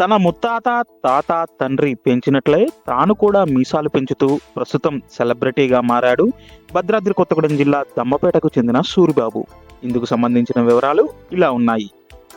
తన ముత్తాత తాత తండ్రి పెంచినట్లే తాను కూడా మీసాలు పెంచుతూ ప్రస్తుతం సెలబ్రిటీగా మారాడు భద్రాద్రి కొత్తగూడెం జిల్లా దమ్మపేటకు చెందిన సూరిబాబు. ఇందుకు సంబంధించిన వివరాలు ఇలా ఉన్నాయి.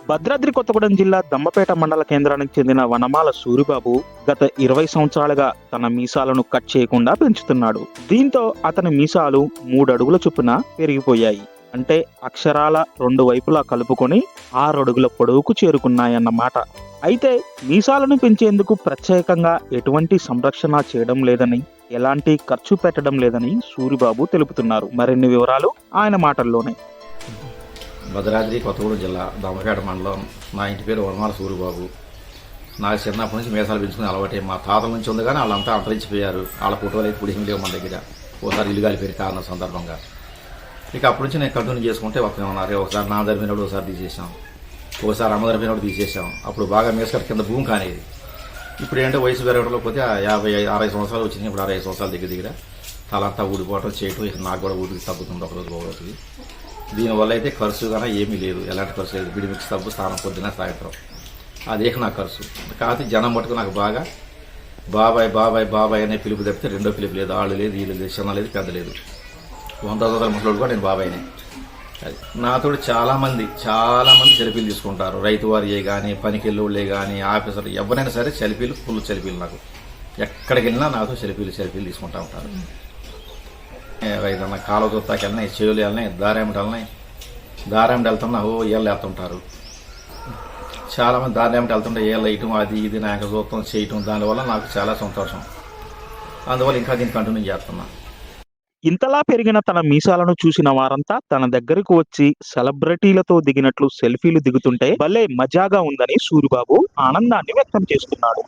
భద్రాద్రి కొత్తగూడెం జిల్లా దమ్మపేట మండల కేంద్రానికి చెందిన వనమాల సూరిబాబు గత ఇరవై సంవత్సరాలుగా తన మీసాలను కట్ చేయకుండా పెంచుతున్నాడు. దీంతో అతని మీసాలు మూడు అడుగుల చొప్పున పెరిగిపోయాయి. అంటే అక్షరాల రెండు వైపులా కలుపుకొని ఆరు అడుగుల పొడవుకు చేరుకున్నాయన్నమాట. అయితే మీసాలను పెంచేందుకు ప్రత్యేకంగా ఎటువంటి సంరక్షణ చేయడం లేదని ఎలాంటి ఖర్చు పెట్టడం లేదని సూరిబాబు తెలుపుతున్నారు. మరిన్ని వివరాలు ఆయన మాటల్లోనే. భద్రాద్రి కొత్తగూడెం జిల్లా దమ్మపేట మండలం. నా ఇంటి పేరు వనమాల సూరిబాబు. నాకు చిన్నప్పటి నుంచి మీసాలు పెంచుకునే అలవాటే. మా తాతల నుంచి ఉంది కానీ వాళ్ళంతా అంతరించిపోయారు. వాళ్ళ ఫోటోలు అయితే పుడిసి లేవు మన దగ్గర. ఒకసారి ఇల్లు కాలిపోయిన కారణం సందర్భంగా. ఇక అప్పటి నుంచి నేను కంటిన్యూ చేసుకుంటే వస్తూనే ఉన్నారు. ఒకసారి నా జరిపినప్పుడు ఒకసారి తీసేసాం ఒకసారి అమ్మగారి పైన కూడా తీసేసాం అప్పుడు బాగా మీసకట్ కింద భూమి కానేది. ఇప్పుడు ఏంటంటే వయసు పెరగడంలో పోతే యాభై ఐదు అరవై సంవత్సరాలు వచ్చినాయి. ఇప్పుడు అరవై సంవత్సరాల దగ్గర దగ్గర. తలంతా ఊడిపోవటం చేయటం నాకు కూడా ఊరికి తగ్గుతుంది. ఒకరోజు దీనివల్ల అయితే ఖర్చు కానీ ఏమీ లేదు. ఎలాంటి ఖర్చు లేదు. బిడి మిక్స్ సబ్బు స్నానం పొద్దున సాయంత్రం. అదే నాకు ఖర్చు. కాకపోతే జనం మటుకు నాకు బాగా బాబాయ్ బాబాయ్ బాబాయ్ అనే పిలుపు తప్పితే రెండో పిలుపు లేదు. ఆళ్ళు లేదు వీళ్ళు లేదు చిన్న లేదు పెద్ద లేదు. వంద వందల ముసలోడు కూడా నేను బాబాయ్నే. అది. నాతో చాలా మంది చాలా మంది సెల్ఫీలు తీసుకుంటారు. రైతు వారియే కానీ పనికెళ్ళోళ్ళే కానీ ఆఫీసర్ ఎవరైనా సరే సెల్ఫీలు ఫుల్ సెల్ఫీలు నాకు ఎక్కడికి వెళ్ళినా నాతో సెల్ఫీలు సెల్ఫీలు తీసుకుంటా ఉంటారు ఏదన్నా కాలువ చూస్తాకి వెళ్ళినాయి చెవులు వెళ్ళినాయి దారేమిటి వెళ్ళినాయి. దారేమిటి వెళ్తున్నా ఓ ఏళ్ళు వెళ్తుంటారు చాలామంది దారేమిటి వెళ్తుంటే ఏళ్ళు వేయటం అది ఇది నాకు చూస్తాం చేయటం దానివల్ల నాకు చాలా సంతోషం. అందువల్ల ఇంకా దీన్ని కంటిన్యూ చేస్తున్నాను ఇంతలా పెరిగిన తన మీసాలను చూసిన వారంతా తన దగ్గరకు వచ్చి సెలబ్రిటీలతో దిగినట్లు సెల్ఫీలు దిగుతుంటే భలే మజాగా ఉందని సూరిబాబు ఆనందాన్ని వ్యక్తం చేస్తున్నాడు